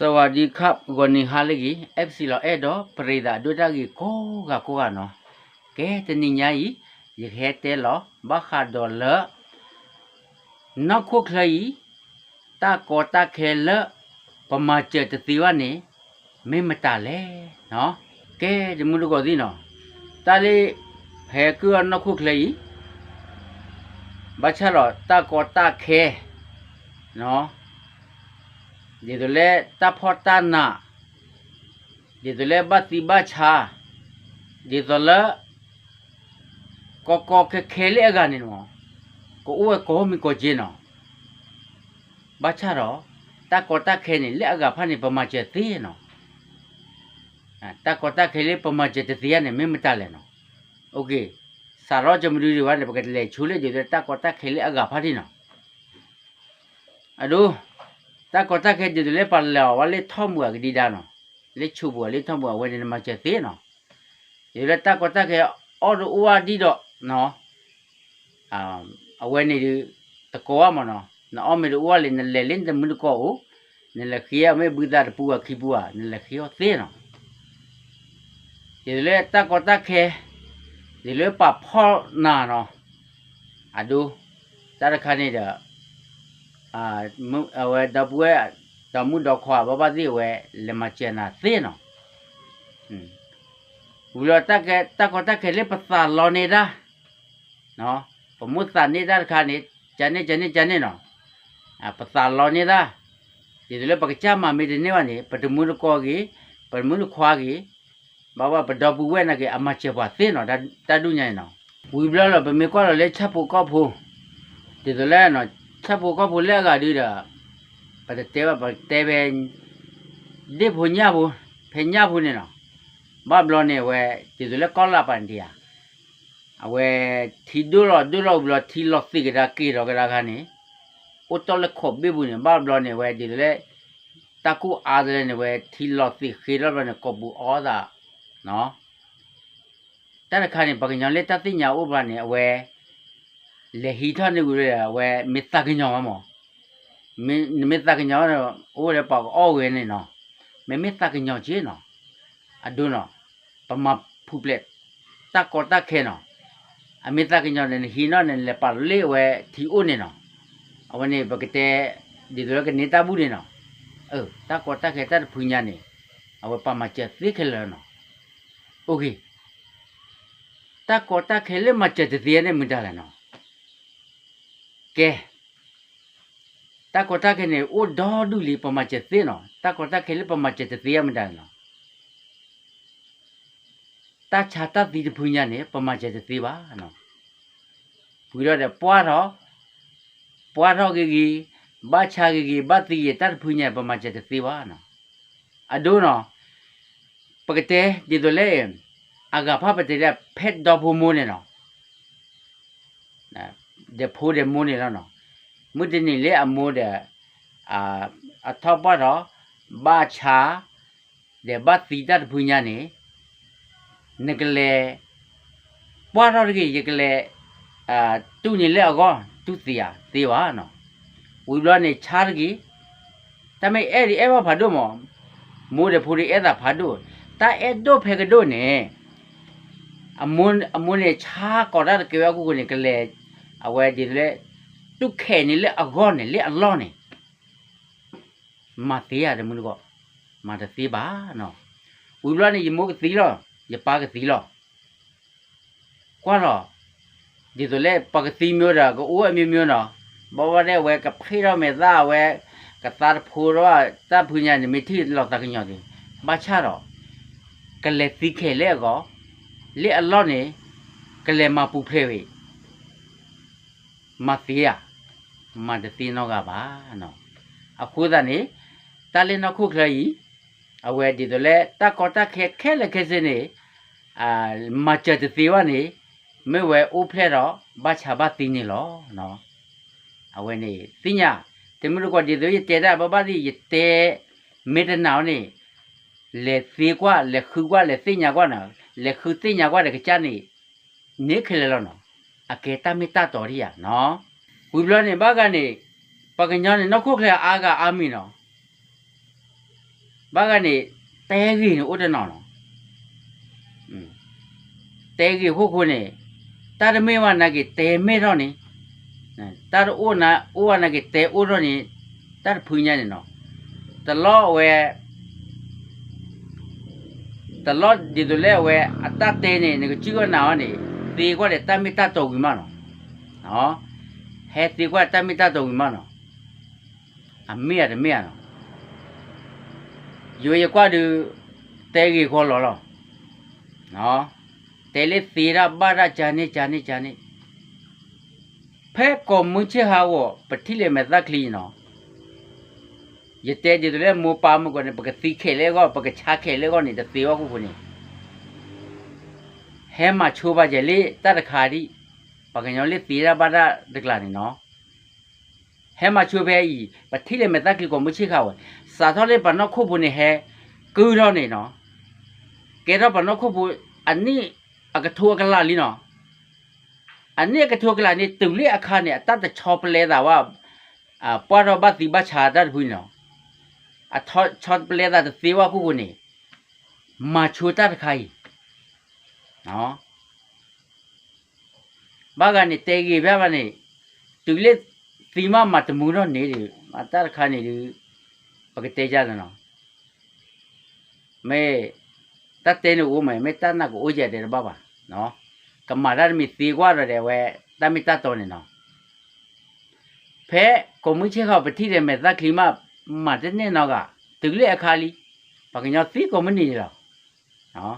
สวัสดีครับวันนี้ฮาเลกีเอฟซีลอเอดอปริดาดุดากีโกกะโกกะเนาะแกตะนิญาอียแคเตลอบะคาดอลนอกคุกเลยตาโกตาเคลปมาเจตติวะนี่ไม่มาตาแลเนาะแกจะมุลก็ดีเนาะตาเลเฮกือนอกคุกเลยบัชรอตาโกตาเคเนาะ ဒီတို့လေတဖောတနာဒီတို့လေဘတ်တိဘချာဒီတို့လေကောကောခဲခဲလေကနေနော်ကိုဦးကောမီကိုဂျင်းနော်ဘချာတော့တကောတခဲနေလက်အကဖာနေပမာချက်သေးနော်အဲတကောတခဲလေပမာချက်သေးရနေမင်းမတလဲနော်โอเคစာရောจมရီရီဝါနေပကတလေချူလေဒီတကောတခဲလေအကဖာဒီနော်အဒို ta ko ta ke de le pa la wa le thom bua di da no le chu bua le thom bua we ne ma che te no ye le ta ko ta ke o do wa di do no a a we ne di ta ko wa mo no na o me do wa le ne le lin de mu ko o ne le khia me bu da pu wa khi bu wa ne le khio te no ye le ta ko ta ke di le pa pho na no a do ta ra kha ne da အာမအဝဲတပွဲတမှုတော့ခွာဘဘတိဝဲလမချနာသိနော်อืมဘူးလတက်ကတက်ကောတက်ခဲလေပစာလောနေတာနော်ပမုသနေတာခါနေဂျန်နေဂျန်နေဂျန်နေနော်အပစာလောနေတာဒီလေပကချမမေဒီနေဝနေပတမှုကောကြီးပမှုခွာကြီးဘာဝပဒပူဝဲနကေအမချပါသိနော်ဒါတတုညိုင်နော်ဝီဘလလပမေကောလေချက်ဖို့ကောဖို့ဒီလေနော် ချက်ဖို့ကောဖို့လက်ကဒီတာပတတဲပါတဲပဲဒီဖို့ညဖို့ဖညဖို့နေနော်ဘာဘလောနေဝဲဒီလေကောလာပန်တီယာအဝဲထီဒိုလောဒိုလောဘလောထီလောသိကဒါကေရောကဒါခါနေအိုတော်လက်ခေါ်ဘေဘူးနေဘာဘလောနေဝဲဒီလေတကူအားတယ်နေဝဲထီလောသိခေရောဘလောနေကောဘူးအောဒါနော်တဲ့ခါနေပကညာလက်တသိညာဥပ္ပနေအဝဲ လေဟီထနေကူရဝဲမေတ္တာကညောမမောမေမေတ္တာကညောတော့အိုးရပေါ့အော်ဝဲနေနော်မေမေတ္တာကညောချင်းနော်အဒုနော်ပမဖုပလက်တကောတခဲနော်အမေတ္တာကညောနေဟီနော်နေလေပါလေဝဲထီအိုနေနော်အဝနေပကတဲ့ဒီတော့ကနေတဘူးနေနော်เออตะกอตะแค่ตะพุญญานี่เอาไว้ปามาเจติแค่แล้วเนาะโอเคตะกอตะแค่เลยมาเจติเตียเนี่ยมึงได้แล้วเนาะ ကဲတကောတခဲနေအိုဒေါ်ဒူလီပမာချက်သေးနော်တကောတခဲလေပမာချက်သေးရမတန်နော်တချာတတိတဖူညာနေပမာချက်သေးပါနော်ဘူးရတဲ့ပွားတော့ပွားတော့ကြီးဘာချာကြီးဘာတိရတတ်ဖူညာပမာချက်သေးပါနော်အဒိုးနော်ပကတဲ့ဒီတို့လေအဂါဖပတဲ့ဖက်တော့ဘူးမိုးနေနော် de pho de mo ne la no mu de ni le a mo de a a tho pa ro ba cha de ba ti ta de phu nya ne ne ke le pa ro de ye ke le a tu ni le a go tu ti ya ti wa no wi lo ne cha de ki ta me e di e ba pha do mo mo de pho de e da pha do ta e do phe ke do ne အမွန်းအမွန်းနဲ့ခြားကော်တာကေဝကူကိုနေကလေး အဝဲဒီလေတုခဲနေလေအဂေါနေလေအလောနေမသေးရတယ်မလို့ကမတသေးပါနော်ဝီဘလနေရမိုးကသီလောရပါကသီလောကွာတော့ဒီဆိုလေပကတိမျိုးတာကိုအိုးအမျိုးမျိုးနော်ဘောဝတဲ့ဝဲကဖေးတော့မေသားဝဲကတာဖူတော့တဖူညာနေမတိလောက်တကညောတယ်ဘာချတော့ကလေးသီခဲလေကောလေအလောနေကလေးမပူဖဲဝေ မသေးရမတသိနောကပါနော်အခုတည်းတလင်းနခုခရီအဝဲဒီတော့လေတကောတခဲခဲလက်ခဲစနေအာမချတသေးဝနေမဲဝဲအိုးဖလဲတော့ဘာချဘာတင်းနေလောနော်အဝဲနေသိညာတမလို့ကဒီတော့တေတာဘဘဒီတေမေတနာနေလေသေးကွာလေခူကွာလေသိညာကွာနော်လေခူသိညာကွာတဲ့ကြနေနေခလေလောနော် အကေတမေတ္တာတော်ရီရနော်ဝီဘလနေဘာကနေပကညာနေနောက်ခုခရအားကအာမီနော်ဘာကနေတဲကြီးနေဥဒနောနော်อืมတဲကြီးဟုတ်ခုနေတာရမေဝနာကေတဲမေတော့နေတာရဥနာဥဝနာကေတဲဥတော့နေတာဖူညာနေနော်တလောဝဲတလောဒီဒလဲဝဲအတတဲနေနေကြည့်ကနာနေ တေကွက်တဲ့တမိတတော်ကြီးမနော်နော်ဟဲတေကွက်တမိတတော်ကြီးမနော်အမေရတယ်မေရနော် yo ye kwa du te gi kho lo lo no te le tira ba ra cha ni cha ni cha ni phe ko mu che ha wo pa thi le me ta kli no ye te ji le mu pa mu ko ne pa ka ti khe le ko pa ka cha khe le ko ni te ti wa ku ku ni he ma chu ba je le ta ra kha ri pa ka nyo le tira ba ra de kla ni no ဟဲမချွေပဲဤပတိလေမတက်ကီကိုမချိခါဝစာထောလေပနောခုပုနေဟဲကူတော့နေနော်ကဲတော့ပနောခုပုအနိအကထောကလာလီနော်အနိကထောကလာနေတူလေအခါနေအတတ်ချောပလဲတာဝအာပွားတော့ဘတိဘချာတတ်ဘူးနော်အထောချောပလဲတာသေဝခုပုနေမချူတတ်ခိုင် နော်ဘာကနေတေကြီးပြပါနေတူလေသီမမတမူတော့နေတယ်အတရခါနေတယ်ပကတေကြတယ်နော်မဲတတ်တဲ့နို့မဲမဲတတ်နာကိုအိုးကြတယ်ဘာပါနော်ကမာရမီသီကွာရတယ်ဝဲတမီတတ်တော်နေနော်ဖဲကိုမှုချေခပတိတယ်မဲသက်ကလီမမတဲ့နေတော့ကတူလေအခါလီပကညသီကိုမနေတော့နော်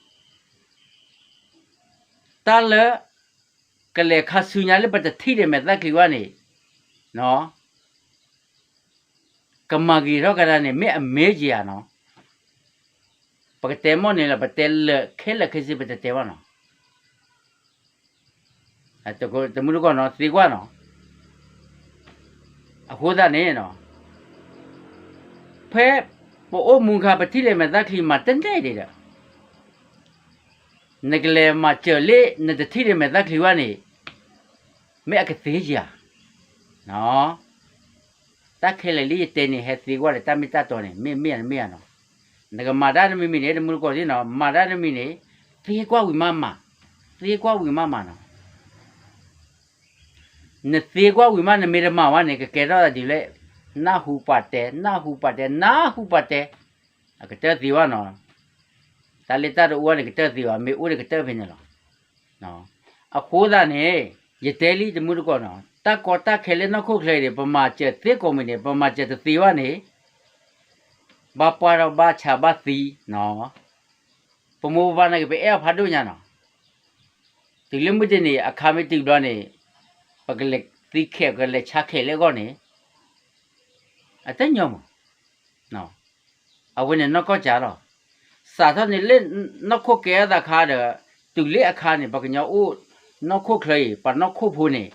တ်တေအိုနမီဝန်ပကလေလူဖိုနာတော်ရုနော်ပါကမေလေဝဲရနေတရကလေချိုးနော်အခုဒါနေတဖဲကောမှုချေခါကိုဤမတသိမတနေနောကတလကလေခါဆူညာလေပတထိတယ်မဲ့တက်ကလီဝနေနော်ကမဂီရောကရနေမေအမေကြီးရနော်ပကတဲမောနေလပတဲလခဲလခဲစီပတဲဝနော်အတကောတမှုကောနော်သေကွာနော်အခုဒါနေနော်ဖဲပိုအိုမုန်ခါပတိလေမသက်ခလီမတန်တဲ့တဲ့ နကလေမချလေနတတိလေမသက်ခလီဝနေမေအကသေးကြီးနော် ta khele li te ni he ti gwa ta mi ta to ni me me me no na ga ma da mi mi ne de mu ko ni no ma da mi ne ti gwa wi ma ma ti gwa wi ma ma no ne ti gwa wi ma ne me de ma wa ne ke ke da di le na hu pa te na hu pa te na hu pa te a ke te ti wa no ta le ta ro wa ne ke te ti wa me u ne ke te phe ne lo no a kho da ne ye te li de mu ko no တကောတခဲလေနခုခဲလေပမာကျက်သေကောမနေပမာကျက်သေဝနေဘာပွားတော့ဘာချာဘာသီနော်ပမောဘာနေပဲအဖတ်တို့ညာနော်ဒီလမှုတဲ့နေအခါမတိတော့နေပကလက်သီခဲကလေးချခဲလေကောနေအတညောမနော်အဝင်နကောကြတော့ စာသနေလေနခုကဲတာခါတဲ့သူလေအခါနေပကညောဦးနခုခလေပနခုဖူနေ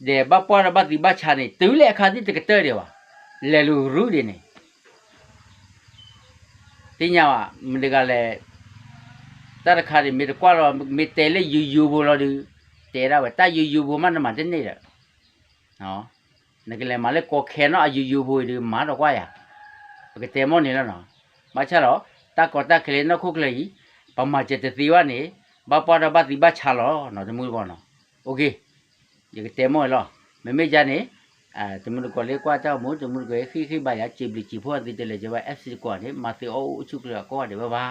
de ba pa ba ti ba cha ne tu le kha ti te ke te de wa le lu ru de ne ti nya wa mi de ga le ta ra kha de mi de kwa lo mi te le yu yu bo lo du te ra wa ta yu yu bo ma na ma de ne de no ne ke le ma le ko khe no a yu yu bo de ma do kwa ya ke te mo ne lo no ma cha lo ta ko ta ke le no khu ke le pa ma che te ti wa ne ba pa ba ti ba cha lo no de mu ko no okay ဒီတဲမောလောမမေကြနေအဲတမလို့ကလေးကွာကြောက်မို့တမလို့ကခိခိပါရချေပလီချီဖို့အတိတလေကျပါ FC ကွာနေမသေအိုအချုပ်ကကွာတယ်ဘာဘာ